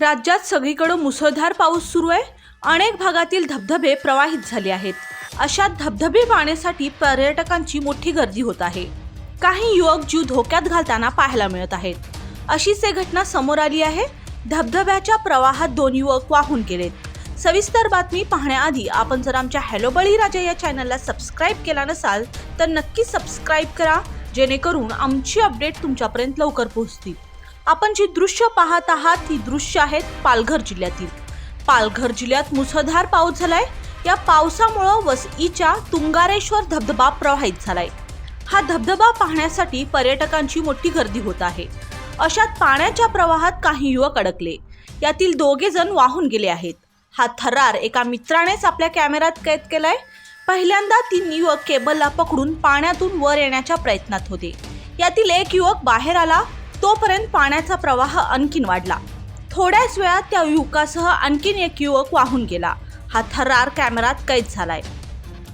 राज्यात सगळीकडे मुसळधार पाऊस सुरू आहे. अनेक भागातील धबधबे प्रवाहित झाले आहेत. अशा धबधबे पाहण्यासाठी पर्यटकांची मोठी गर्दी होत आहे. काही युवक जीव धोक्यात घालताना पाहायला मिळत आहेत. अशीच एक घटना समोर आली आहे. धबधब्याच्या प्रवाहात दोन युवक वाहून गेलेत. सविस्तर बातमी पाहण्याआधी आपण जर आमच्या हॅलो बळीराजा या चॅनलला सबस्क्राईब केला नसाल तर नक्की सबस्क्राईब करा जेणेकरून आमची अपडेट तुमच्यापर्यंत लवकर पोहोचतील. आपण जी दृश्य पाहत आहात ती दृश्य आहेत पालघर जिल्ह्यातील. पालघर जिल्ह्यात मुसळधार पाऊस झालाय. या पावसामुळं वसईच्या तुंगारेश्वर धबधबा प्रवाहित झालाय. हा धबधबा पाहण्यासाठी पर्यटकांची मोठी गर्दी होत आहे. अशात पाण्याच्या प्रवाहात काही युवक अडकले. यातील दोघे जण वाहून गेले आहेत. हा थरार एका मित्रानेच आपल्या कॅमेऱ्यात कैद केलाय. पहिल्यांदा तीन युवक केबलला पकडून पाण्यातून वर येण्याच्या प्रयत्नात होते. यातील एक युवक बाहेर आला. तोपर्यंत पाण्याचा प्रवाह आणखीन वाढला. थोड्याच वेळात त्या युवकासह आणखीन एक युवक वाहून गेला. हा थरार कॅमेरात कैद झालाय.